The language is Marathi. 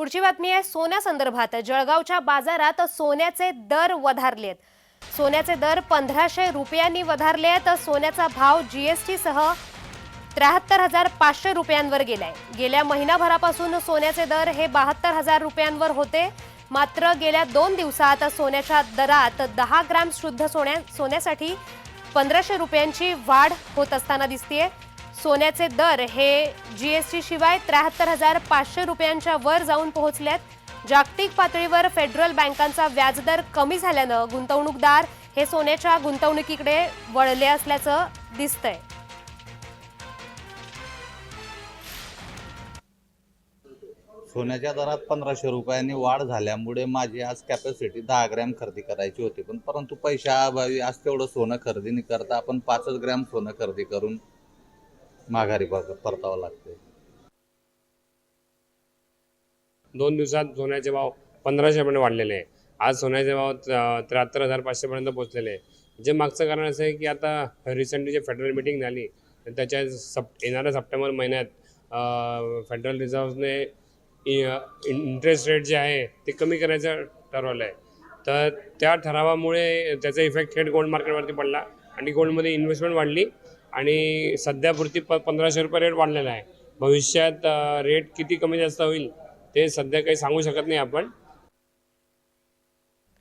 पुढची बातमी आहे सोन्यासंदर्भात जळगावच्या बाजारात सोन्याचे दर वधारले आहेत सोन्याचे दर पंधराशे रुपयांनी वधारले आहेत सोन्याचा भाव जीएसटी सह त्र्याहत्तर हजार पाचशे रुपयांवर गेलाय. गेल्या महिनाभरापासून सोन्याचे दर हे बहात्तर हजार रुपयांवर होते. मात्र गेल्या दोन दिवसात सोन्याच्या दरात दहा ग्राम शुद्ध सोन्या सोन्यासाठी पंधराशे रुपयांची वाढ होत असताना दिसतीये. सोन्याचे दर हे जीएसटी शिवाय त्र्याहत्तर हजार पाचशे रुपयांच्या वर जाऊन पोहोचल्यात जागतिक पातळीवर फेडरल बँकांचा व्याजदर कमी झाल्यानं गुंतवणूकदार हे सोन्याच्या गुंतवणुकीकडे वळले असल्याचं दिसतंय. सोन्याच्या दरात पंधराशे रुपयांनी वाढ झाल्यामुळे माझी आज कॅपॅसिटी दहा ग्रॅम खरेदी करायची होती. पण परंतु पैशाअभावी आज तेवढं सोनं खरेदी न करता आपण पाचच ग्रॅम सोनं खरेदी करून माघारी पर- परतावं लागते. दोन दिवसात सोन्याचे भाव पंधराशेपर्यंत वाढलेले आहे. आज सोन्याचे भाव त्र्याहत्तर हजार पाचशेपर्यंत पोहोचलेले आहे. जे मागचं कारण असं आहे की आता रिसेंटली जे फेडरल मिटिंग झाली तर त्याच्या सप येणाऱ्या सप्टेंबर महिन्यात फेडरल रिझर्व्हने इंटरेस्ट रेट जे आहे ते कमी करायचं ठरवलं आहे. तर त्या ठरावामुळे त्याचा इफेक्ट थेट गोल्ड मार्केटवरती पडला आणि गोल्डमध्ये इन्व्हेस्टमेंट वाढली. आणि सध्यापुरती प पंधराशे रुपये रेट वाढलेला आहे. भविष्यात रेट किती कमी जास्त होईल ते सध्या काही सांगू शकत नाही आपण.